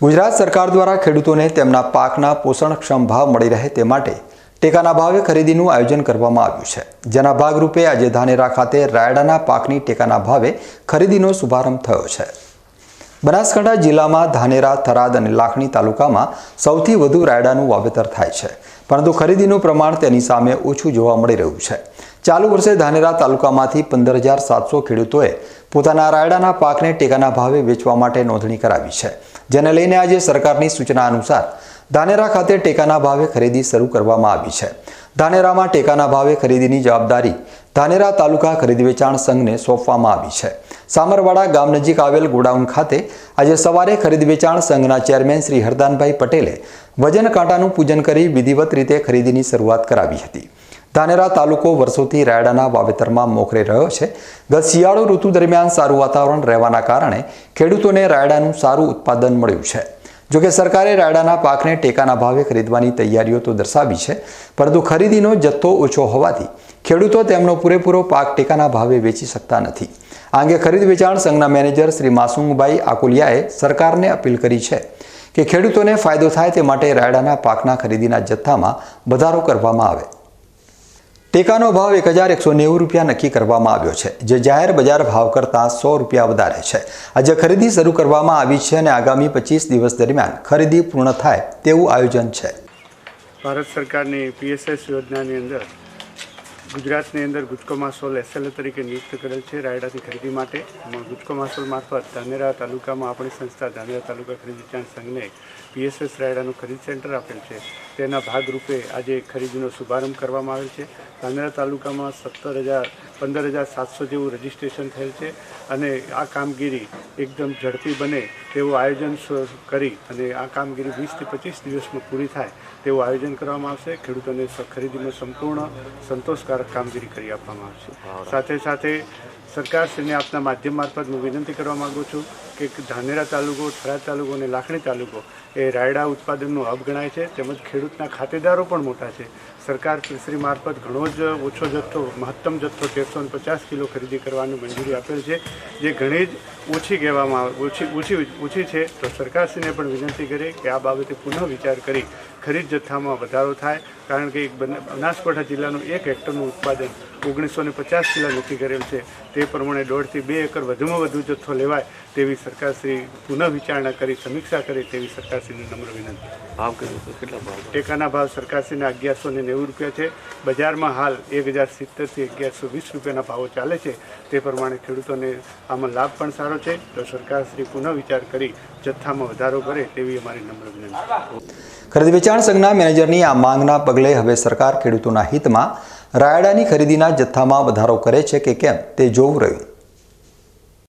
ગુજરાત સરકાર દ્વારા ખેડૂતોને તેમના પાકના પોષણક્ષમ ભાવ મળી રહે તે માટે ટેકાના ભાવે ખરીદીનું આયોજન કરવામાં આવ્યું છે. જેના ભાગરૂપે આજે ધાનેરા ખાતે રાયડાના પાકની ટેકાના ભાવે ખરીદીનો શુભારંભ થયો છે. બનાસકાંઠા જિલ્લામાં ધાનેરા, થરાદ અને લાખણી તાલુકામાં સૌથી વધુ રાયડાનું વાવેતર થાય છે. પરંતુ ખરીદીનું પ્રમાણ તેની સામે ઓછું જોવા મળી રહ્યું છે. ચાલુ વર્ષે ધાનેરા તાલુકામાંથી પંદર હજાર સાતસો ખેડૂતોએ પોતાના રાયડાના પાકને ટેકાના ભાવે વેચવા માટે નોંધણી કરાવી છે. જેને લઈને આજે સરકારની સૂચના અનુસાર ધાનેરા ખાતે ટેકાના ભાવે ખરીદી શરૂ કરવામાં આવી છે. ધાનેરામાં ટેકાના ભાવે ખરીદીની જવાબદારી. ધાનેરા તાલુકા ખરીદ વેચાણ સંઘને સોંપવામાં આવી છે. સામરવાડા ગામ નજીક આવેલ ગોડાઉન ખાતે આજે સવારે ખરીદ વેચાણ સંઘના ચેરમેન શ્રી હરદાનભાઈ પટેલે વજન કાંટાનું પૂજન કરી વિધિવત રીતે ખરીદીની શરૂઆત કરાવી હતી. ધાનેરા તાલુકો વર્ષોથી રાયડાના વાવેતરમાં મોખરે રહ્યો છે. ગત શિયાળુ ઋતુ દરમિયાન સારું વાતાવરણ રહેવાના કારણે ખેડૂતોને રાયડાનું સારું ઉત્પાદન મળ્યું છે. જોકે સરકારે રાયડાના પાકને ટેકાના ભાવે ખરીદવાની તૈયારીઓ તો દર્શાવી છે, પરંતુ ખરીદીનો જથ્થો ઓછો હોવાથી ખેડૂતો તેમનો પૂરેપૂરો પાક ટેકાના ભાવે વેચી શકતા નથી. આ અંગે ખરીદ વેચાણ સંઘના મેનેજર શ્રી માસુમભાઈ આકુલિયાએ સરકારને અપીલ કરી છે કે ખેડૂતોને ફાયદો થાય તે માટે રાયડાના પાકના ખરીદીના જથ્થામાં વધારો કરવામાં આવે. ટેકાનો ભાવ એક હજાર એકસો નેવું રૂપિયા નક્કી કરવામાં આવ્યો છે, જે જાહેર બજાર ભાવ કરતાં સો રૂપિયા વધારે છે. આજે ખરીદી શરૂ કરવામાં આવી છે અને આગામી પચીસ દિવસ દરમિયાન ખરીદી પૂર્ણ થાય તેવું આયોજન છે. ભારત સરકારની પીએસએસ યોજનાની અંદર ગુજરાતની અંદર ગુજકો માસોલ એસએલએ તરીકે નિયુક્ત કરેલ છે. રાયડાની ખરીદી માટે ગુજકો માસોલ મારફત ધાનેરા તાલુકામાં આપણી સંસ્થા ધાનેરા તાલુકા ખરીદ વેચાણ સંઘને પીએસએસ રાયડાનું ખરીદ સેન્ટર આપેલ છે. તેના ભાગરૂપે આજે ખરીદીનો શુભારંભ કરવામાં આવેલ છે. ધાનેરા તાલુકામાં સત્તર હજાર, પંદર હજાર સાતસો જેવું રજીસ્ટ્રેશન થયેલ છે અને આ કામગીરી એકદમ ઝડપી બને તેવું આયોજન કરી અને આ કામગીરી વીસથી પચીસ દિવસમાં પૂરી થાય તેવું આયોજન કરવામાં આવશે. ખેડૂતોને ખરીદીમાં સંપૂર્ણ સંતોષકારક કામગીરી કરી આપવામાં આવશે. સાથે સાથે સરકારશ્રીને આપના માધ્યમ મારફત હું વિનંતી કરવા માગું છું કે ધાનેરા તાલુકો, થરાદ તાલુકો અને લાખણી તાલુકો એ રાયડા ઉત્પાદનનું હબ ગણાય છે. તેમજ ખેડૂતના ખાતેદારો પણ મોટા છે. સરકાર કૃષિ મારફત ઘણો જ ઓછો જથ્થો, મહત્તમ જથ્થો તેરસો પચાસ કિલો ખરીદી કરવાની મંજૂરી આપેલ છે. જે ઘણી જ ઓછી કહેવામાં ઓછી ઓછી ઓછી છે. તો સરકારશ્રીને પણ વિનંતી કરી કે આ બાબતે પુનઃ વિચાર કરી ખરીદ જથ્થામાં વધારો થાય. કારણ કે એક બના- બનાસકાંઠા જિલ્લાનું એક હેક્ટરનું ઉત્પાદન ઓગણીસો ને પચાસ કિલા નક્કી કરેલ છે. તે પ્રમાણે દોઢથી બે એકર વધુમાં વધુ જથ્થો લેવાય તેવી સરકારશ્રી પુનઃ વિચારણા કરી સમીક્ષા કરે તેવી સરકારશ્રીને નમ્ર વિનંતી. ભાવ કર્યો કેટલા ભાવ ટેકાના ભાવ સરકારશ્રીને અગિયારસો ને નેવું રૂપિયા છે. બજારમાં હાલ એક હજાર સિત્તેરથી અગિયારસો વીસ રૂપિયાના ભાવો ચાલે છે. તે પ્રમાણે ખેડૂતોને આમાં લાભ પણ સારો છે. તો સરકારશ્રી પુનઃ વિચાર કરી જથ્થામાં વધારો કરે તેવી અમારી નમ્ર વિનંતી. ખરીદ વેચાણ સંઘના મેનેજરની આ માંગના પગલે હવે સરકાર ખેડૂતોના હિતમાં રાયડાની ખરીદીના જથ્થામાં વધારો કરે છે કે કેમ તે જોવું રહ્યું.